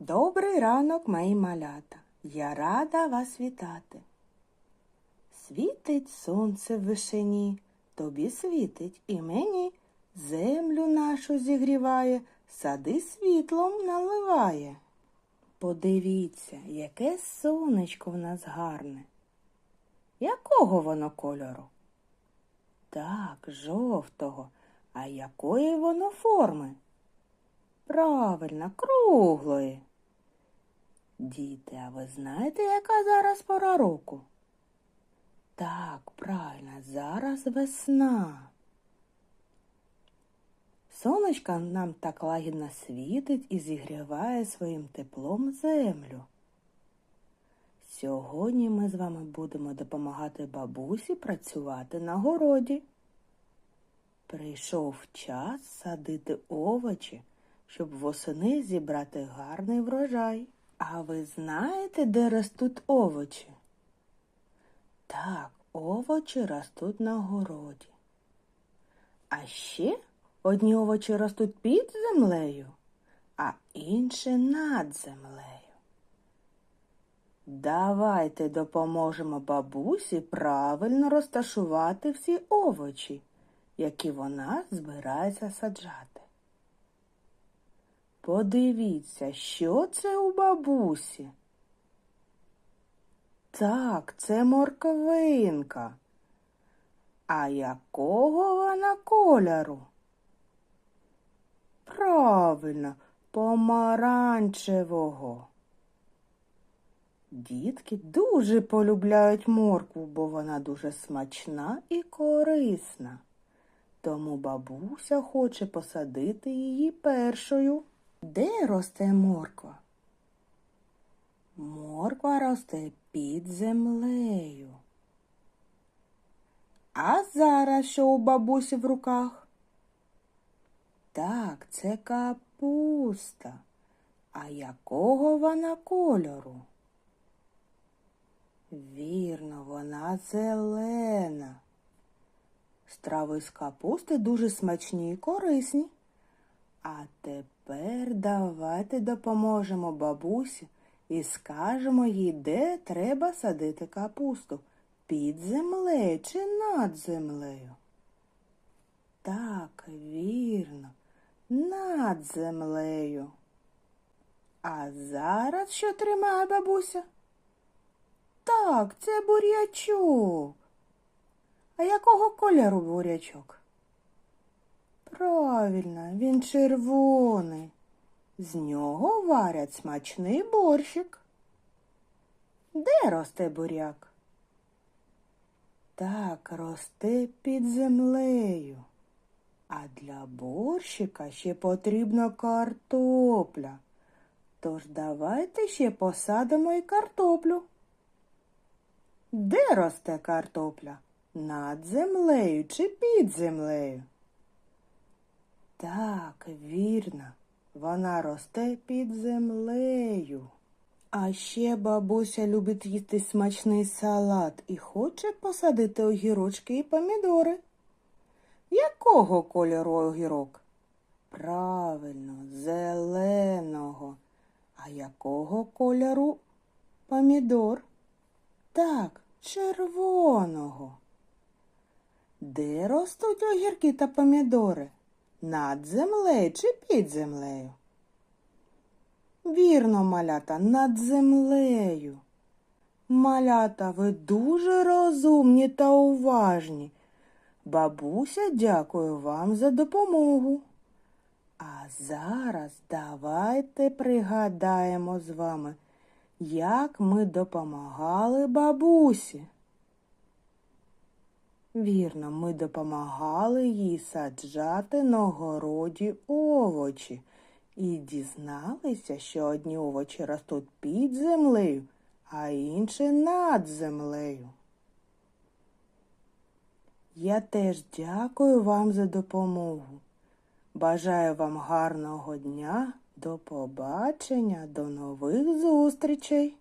Добрий ранок, мої малята. Я рада вас вітати. Світить сонце в вишені, тобі світить і мені. Землю нашу зігріває, сади світлом наливає. Подивіться, яке сонечко в нас гарне. Якого воно кольору? Так, жовтого. А якої воно форми? Правильно, круглої. Діти, а ви знаєте, яка зараз пора року? Так, правильно, зараз весна. Сонечко нам так лагідно світить і зігріває своїм теплом землю. Сьогодні ми з вами будемо допомагати бабусі працювати на городі. Прийшов час садити овочі, щоб восени зібрати гарний врожай. А ви знаєте, де ростуть овочі? Так, овочі ростуть на городі. А ще одні овочі ростуть під землею, а інші над землею. Давайте допоможемо бабусі правильно розташувати всі овочі, які вона збирається саджати. Подивіться, що це у бабусі. Так, це морквинка. А якого вона кольору? Правильно, помаранчевого. Дітки дуже полюбляють моркву, бо вона дуже смачна і корисна. Тому бабуся хоче посадити її першою. Де росте морква? Морква росте під землею. А зараз що у бабусі в руках? Так, це капуста. А якого вона кольору? Вірно, вона зелена. Страви з капусти дуже смачні і корисні. А тепер давайте допоможемо бабусі і скажемо їй, де треба садити капусту. Під землею чи над землею? Так, вірно, над землею. А зараз що тримає бабуся? Так, це бурячок. А якого кольору бурячок? Правильно, він червоний. З нього варять смачний борщик. Де росте буряк? Так, росте під землею. А для борщика ще потрібна картопля. Тож давайте ще посадимо і картоплю. Де росте картопля? Над землею чи під землею? Так, вірно, вона росте під землею. А ще бабуся любить їсти смачний салат і хоче посадити огірочки і помідори. Якого кольору огірок? Правильно, зеленого. А якого кольору помідор? Так, червоного. Де ростуть огірки та помідори? Над землею чи під землею? Вірно, малята, над землею. Малята, ви дуже розумні та уважні. Бабуся дякую вам за допомогу. А зараз давайте пригадаємо з вами, як ми допомагали бабусі. Вірно, ми допомагали їй саджати на городі овочі і дізналися, що одні овочі ростуть під землею, а інші над землею. Я теж дякую вам за допомогу. Бажаю вам гарного дня, до побачення, до нових зустрічей!